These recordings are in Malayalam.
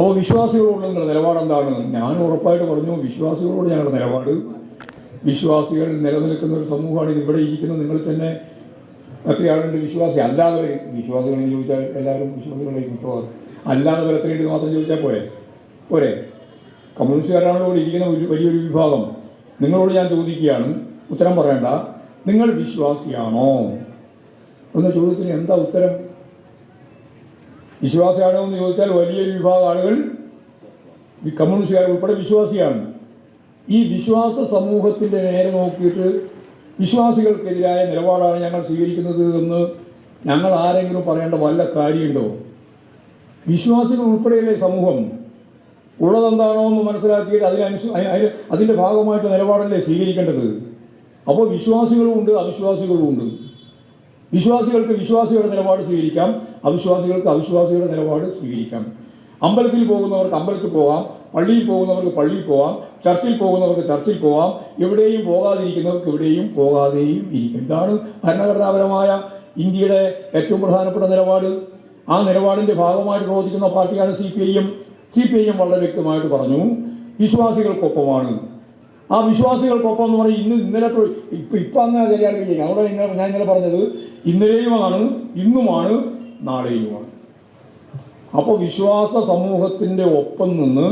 അപ്പോൾ വിശ്വാസികളോടുള്ള നിങ്ങളുടെ നിലപാട് എന്താണ്? ഞാൻ ഉറപ്പായിട്ട് പറഞ്ഞു വിശ്വാസികളോട് ഞങ്ങളുടെ നിലപാട്. വിശ്വാസികൾ നിലനിൽക്കുന്ന ഒരു സമൂഹമാണ് ഇവിടെ ഇരിക്കുന്ന നിങ്ങൾ തന്നെ എത്ര ആളുണ്ട് വിശ്വാസി? അല്ലാതെ വിശ്വാസികളെ ചോദിച്ചാൽ എല്ലാവരും വിശ്വാസികളായിരിക്കും മിക്കവാറും അല്ലാതെ എത്രയുണ്ട് മാത്രം ചോദിച്ചാൽ പോരെ? പോരെ? കമ്മ്യൂണിസ്റ്റുകാരാണല്ലോ ഇവിടെ ഇരിക്കുന്ന ഒരു വലിയൊരു വിഭാഗം. നിങ്ങളോട് ഞാൻ ചോദിക്കുകയാണ്. ഉത്തരം പറയണ്ട. നിങ്ങൾ വിശ്വാസിയാണോ? എന്ന ചോദ്യത്തിന് എന്താ ഉത്തരം? വിശ്വാസിയാണോ എന്ന് ചോദിച്ചാൽ വലിയൊരു വിഭാഗം ആളുകൾ ഈ കമ്മ്യൂണിസ്റ്റുകാർ ഉൾപ്പെടെ വിശ്വാസിയാണ്. ഈ വിശ്വാസ സമൂഹത്തിന്റെ നേരെ നോക്കിയിട്ട് വിശ്വാസികൾക്കെതിരായ നിലപാടാണ് ഞങ്ങൾ സ്വീകരിക്കുന്നത് എന്ന് ഞങ്ങൾ ആരെങ്കിലും പറയേണ്ട വല്ല കാര്യമുണ്ടോ? വിശ്വാസികൾ ഉൾപ്പെടെയുള്ള സമൂഹം ഉള്ളതെന്താണോ എന്ന് മനസ്സിലാക്കിയിട്ട് അതിനനുസ അതിന് അതിന് അതിന്റെ ഭാഗമായിട്ട് നിലപാടല്ലേ സ്വീകരിക്കേണ്ടത്? അപ്പോൾ വിശ്വാസികളുമുണ്ട് അവിശ്വാസികളുമുണ്ട് വിശ്വാസികൾക്ക് വിശ്വാസികളുടെ നിലപാട് സ്വീകരിക്കാം അവിശ്വാസികൾക്ക് അവിശ്വാസികളുടെ നിലപാട് സ്വീകരിക്കാം. അമ്പലത്തിൽ പോകുന്നവർക്ക് അമ്പലത്തിൽ പോകാം പള്ളിയിൽ പോകുന്നവർക്ക് പള്ളിയിൽ പോകാം ചർച്ചിൽ പോകുന്നവർക്ക് ചർച്ചിൽ പോകാം എവിടെയും പോകാതിരിക്കുന്നവർക്ക് എവിടെയും പോകാതെയും ഇരിക്കും. ഇതാണ് ഭരണഘടനാപരമായ ഇന്ത്യയുടെ ഏറ്റവും പ്രധാനപ്പെട്ട നിലപാട്. ആ നിലപാടിന്റെ ഭാഗമായിട്ട് പ്രവർത്തിക്കുന്ന പാർട്ടിയാണ് C P I M. C P I M വളരെ വ്യക്തമായിട്ട് പറഞ്ഞു വിശ്വാസികൾക്കൊപ്പമാണ്. ആ വിശ്വാസികൾക്കൊപ്പം എന്ന് പറയും ഇന്ന് ഇന്നലെ ഇപ്പം ഇപ്പൊ അങ്ങനെ കല്യാണം കഴിയും അവിടെ ഇന്നലെ ഞാൻ ഇന്നലെ പറഞ്ഞത് ഇന്നലെയുമാണ് ഇന്നുമാണ് നാളെയുമാണ്. അപ്പോൾ വിശ്വാസ സമൂഹത്തിന്റെ ഒപ്പം നിന്ന്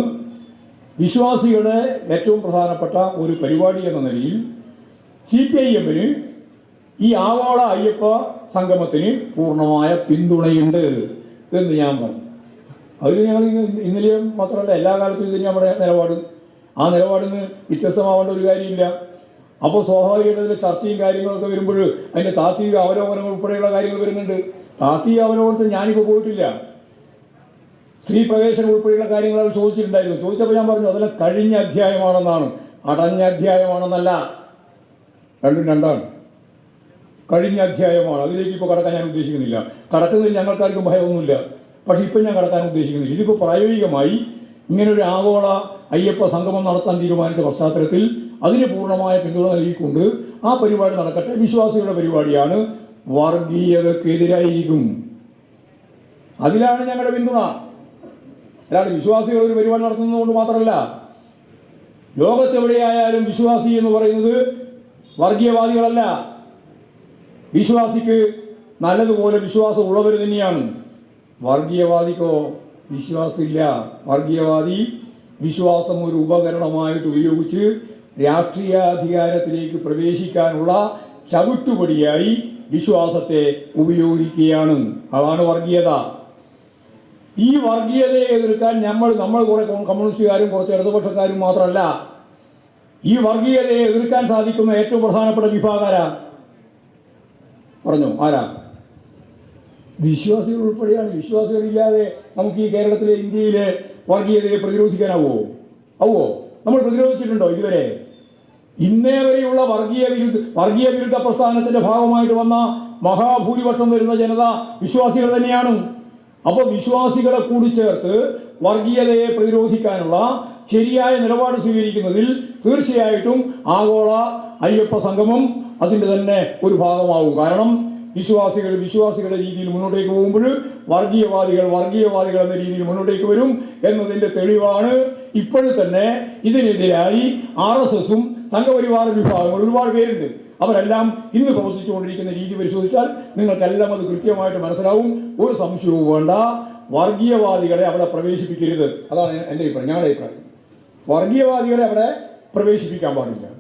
വിശ്വാസികളുടെ ഏറ്റവും പ്രധാനപ്പെട്ട ഒരു പരിപാടി എന്ന നിലയിൽ സി പി ഐ എമ്മിന് ഈ ആഗോള അയ്യപ്പ സംഗമത്തിന് പൂർണമായ പിന്തുണയുണ്ട് എന്ന് ഞാൻ പറഞ്ഞു. അതിൽ ഞങ്ങൾ ഇന്ന് ഇന്നലെയും മാത്രമല്ല എല്ലാ കാലത്തും ഇത് നമ്മുടെ നിലപാട്. ആ നിലപാടിൽ നിന്ന് വ്യത്യസ്തമാവേണ്ട ഒരു കാര്യമില്ല. അപ്പോൾ സ്വാഭാവികമായിട്ടും ചർച്ചയും കാര്യങ്ങളൊക്കെ വരുമ്പോൾ അതിന്റെ താത്വിക അവലോകനങ്ങൾ ഉൾപ്പെടെയുള്ള കാര്യങ്ങൾ വരുന്നുണ്ട്. താത്വിക അവലോകനത്തിൽ ഞാനിപ്പോൾ പോയിട്ടില്ല. സ്ത്രീ പ്രവേശനം ഉൾപ്പെടെയുള്ള കാര്യങ്ങൾ അവർ ചോദിച്ചിട്ടുണ്ടായിരുന്നു. ചോദിച്ചപ്പോൾ ഞാൻ പറഞ്ഞു അതെല്ലാം കഴിഞ്ഞ അധ്യായമാണെന്നാണ്. അടഞ്ഞ അധ്യായമാണെന്നല്ല. രണ്ടും രണ്ടാണ്. കഴിഞ്ഞ അധ്യായമാണ്. അതിലേക്ക് ഇപ്പോൾ കടക്കാൻ ഞാൻ ഉദ്ദേശിക്കുന്നില്ല. കടക്കുന്നതിൽ ഞങ്ങൾക്കാർക്കും ഭയമൊന്നുമില്ല. പക്ഷേ ഇപ്പം ഞാൻ കടക്കാൻ ഉദ്ദേശിക്കുന്നില്ല. ഇതിപ്പോൾ പ്രായോഗികമായി ഇങ്ങനൊരു ആഗോള അയ്യപ്പ സംഗമം നടത്താൻ തീരുമാനിച്ച പശ്ചാത്തലത്തിൽ അതിന് പൂർണമായ പിന്തുണ നൽകിക്കൊണ്ട് ആ പരിപാടി നടക്കട്ടെ. വിശ്വാസികളുടെ പരിപാടിയാണ് വർഗീയതക്കെതിരായിരിക്കും. അതിലാണ് ഞങ്ങളുടെ പിന്തുണ. അല്ലാതെ വിശ്വാസികൾ ഒരു പരിപാടി നടത്തുന്നതുകൊണ്ട് മാത്രമല്ല ലോകത്തെവിടെയായാലും വിശ്വാസി എന്ന് പറയുന്നത് വർഗീയവാദികളല്ല. വിശ്വാസിക്ക് നല്ലതുപോലെ വിശ്വാസം ഉള്ളവർ തന്നെയാണ്. വർഗീയവാദിക്കോ വിശ്വാസമില്ല. വർഗീയവാദി വിശ്വാസം ഒരു ഉപകരണമായിട്ട് ഉപയോഗിച്ച് രാഷ്ട്രീയ രാഷ്ട്രീയാധികാരത്തിലേക്ക് പ്രവേശിക്കാനുള്ള ചവിട്ടുപടിയായി വിശ്വാസത്തെ ഉപയോഗിക്കുകയാണ്. അതാണ് വർഗീയത. ഈ വർഗീയതയെ എതിർക്കാൻ നമ്മൾ നമ്മൾ കുറെ കമ്മ്യൂണിസ്റ്റുകാരും കുറച്ച് ഇടതുപക്ഷക്കാരും മാത്രമല്ല ഈ വർഗീയതയെ എതിർക്കാൻ സാധിക്കുന്ന ഏറ്റവും പ്രധാനപ്പെട്ട വിഭാഗാരാ പറഞ്ഞു ആരാ? വിശ്വാസികൾ ഉൾപ്പെടെയാണ്. വിശ്വാസികളില്ലാതെ നമുക്ക് ഈ കേരളത്തിലെ ഇന്ത്യയിലെ വർഗീയതയെ പ്രതിരോധിക്കാനാവോ? ആവോ? നമ്മൾ പ്രതിരോധിച്ചിട്ടുണ്ടോ ഇതുവരെ? ഇന്നേ വരെയുള്ള വർഗീയ വിരുദ്ധ വർഗീയ വിരുദ്ധ പ്രസ്ഥാനത്തിന്റെ ഭാഗമായിട്ട് വന്ന മഹാഭൂരിപക്ഷം വരുന്ന ജനത വിശ്വാസികൾ തന്നെയാണ്. അപ്പോൾ വിശ്വാസികളെ കൂടി ചേർത്ത് വർഗീയതയെ പ്രതിരോധിക്കാനുള്ള ശരിയായ നിലപാട് സ്വീകരിക്കുന്നതിൽ തീർച്ചയായിട്ടും ആഗോള അയ്യപ്പ സംഗമം അതിന്റെ തന്നെ ഒരു ഭാഗമാകും. കാരണം വിശ്വാസികൾ വിശ്വാസികളുടെ രീതിയിൽ മുന്നോട്ടേക്ക് പോകുമ്പോൾ വർഗീയവാദികൾ വർഗീയവാദികൾ എന്ന രീതിയിൽ മുന്നോട്ടേക്ക് വരും എന്നതിന്റെ തെളിവാണ്. ഇപ്പോഴും തന്നെ ഇതിനെതിരായി ആർ എസ് എസും സംഘപരിവാര വിഭാഗങ്ങൾ ഒരുപാട് പേരുണ്ട്. അവരെല്ലാം ഇന്ന് പ്രവർത്തിച്ചുകൊണ്ടിരിക്കുന്ന രീതി പരിശോധിച്ചാൽ നിങ്ങൾക്കെല്ലാം അത് കൃത്യമായിട്ട് മനസ്സിലാവും. ഒരു സംശയവും വേണ്ട. വർഗീയവാദികളെ അവിടെ പ്രവേശിപ്പിക്കരുത്. അതാണ് എന്റെ അഭിപ്രായം. ഞങ്ങളുടെ അഭിപ്രായം. വർഗീയവാദികളെ അവിടെ പ്രവേശിപ്പിക്കാൻ പാടില്ല.